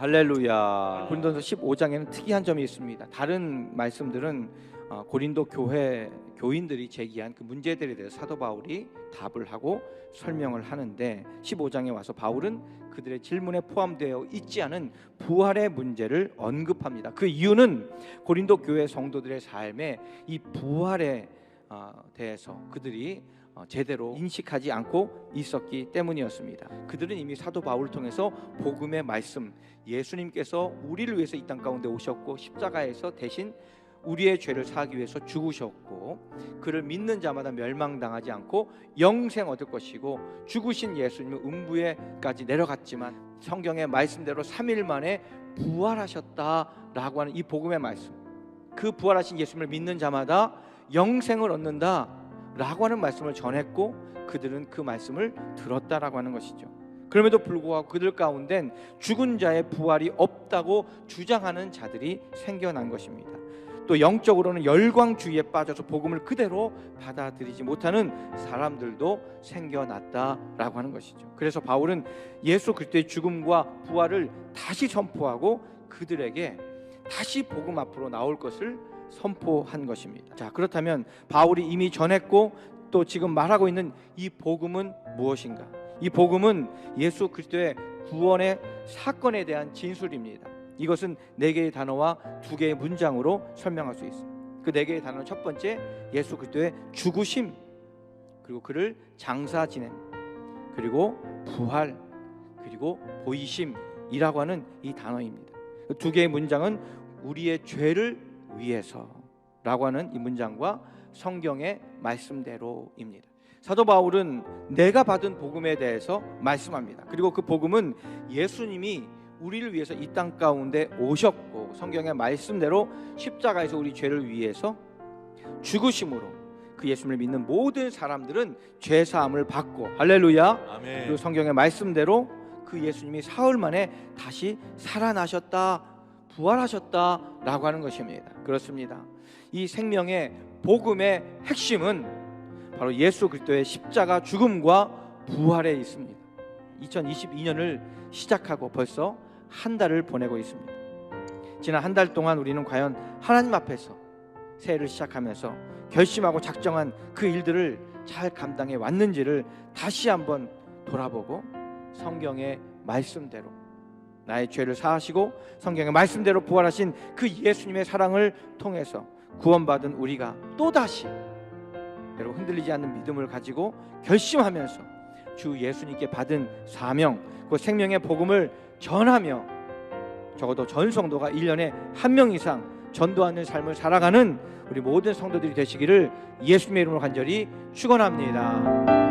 할렐루야. 고린도서 15장에는 특이한 점이 있습니다. 다른 말씀들은 어, 고린도 교회 교인들이 제기한 그 문제들에 대해서 사도 바울이 답을 하고 설명을 하는데 15장에 와서 바울은 그들의 질문에 포함되어 있지 않은 부활의 문제를 언급합니다. 그 이유는 고린도 교회 성도들의 삶에 이 부활에 어, 대해서 그들이 어, 제대로 인식하지 않고 있었기 때문이었습니다. 그들은 이미 사도 바울을 통해서 복음의 말씀, 예수님께서 우리를 위해서 이 땅 가운데 오셨고 십자가에서 대신 우리의 죄를 사하기 위해서 죽으셨고 그를 믿는 자마다 멸망당하지 않고 영생 얻을 것이고 죽으신 예수님은 음부에까지 내려갔지만 성경의 말씀대로 3일 만에 부활하셨다라고 하는 이 복음의 말씀 그 부활하신 예수님을 믿는 자마다 영생을 얻는다 라고 하는 말씀을 전했고 그들은 그 말씀을 들었다라고 하는 것이죠. 그럼에도 불구하고 그들 가운데는 죽은 자의 부활이 없다고 주장하는 자들이 생겨난 것입니다. 또 영적으로는 열광주의에 빠져서 복음을 그대로 받아들이지 못하는 사람들도 생겨났다라고 하는 것이죠. 그래서 바울은 예수 그리스도의 죽음과 부활을 다시 선포하고 그들에게 다시 복음 앞으로 나올 것을 선포한 것입니다. 자, 그렇다면 바울이 이미 전했고 또 지금 말하고 있는 이 복음은 무엇인가? 이 복음은 예수 그리스도의 구원의 사건에 대한 진술입니다. 이것은 네 개의 단어와 두 개의 문장으로 설명할 수 있습니다. 그 네 개의 단어는 첫 번째 예수 그리스도의 죽으심 그리고 그를 장사 지냄 그리고 부활 그리고 보이심이라고 하는 이 단어입니다. 그두 개의 문장은 우리의 죄를 위해서라고 하는 이 문장과 성경의 말씀대로입니다. 사도 바울은 내가 받은 복음에 대해서 말씀합니다. 그리고 그 복음은 예수님이 우리를 위해서 이 땅 가운데 오셨고 성경의 말씀대로 십자가에서 우리 죄를 위해서 죽으심으로 그 예수님을 믿는 모든 사람들은 죄 사함을 받고 할렐루야. 아멘. 그리고 성경의 말씀대로 그 예수님이 사흘 만에 다시 살아나셨다, 부활하셨다라고 하는 것입니다. 그렇습니다. 이 생명의 복음의 핵심은 바로 예수 그리스도의 십자가 죽음과 부활에 있습니다. 2022년을 시작하고 벌써 한 달을 보내고 있습니다. 지난 한 달 동안 우리는 과연 하나님 앞에서 새해를 시작하면서 결심하고 작정한 그 일들을 잘 감당해 왔는지를 다시 한번 돌아보고 성경의 말씀대로 나의 죄를 사하시고 성경의 말씀대로 부활하신 그 예수님의 사랑을 통해서 구원받은 우리가 또다시 여러분 흔들리지 않는 믿음을 가지고 결심하면서 주 예수님께 받은 사명 그 생명의 복음을 전하며 적어도 전 성도가 1년에 한 명 이상 전도하는 삶을 살아가는 우리 모든 성도들이 되시기를 예수님의 이름으로 간절히 축원합니다.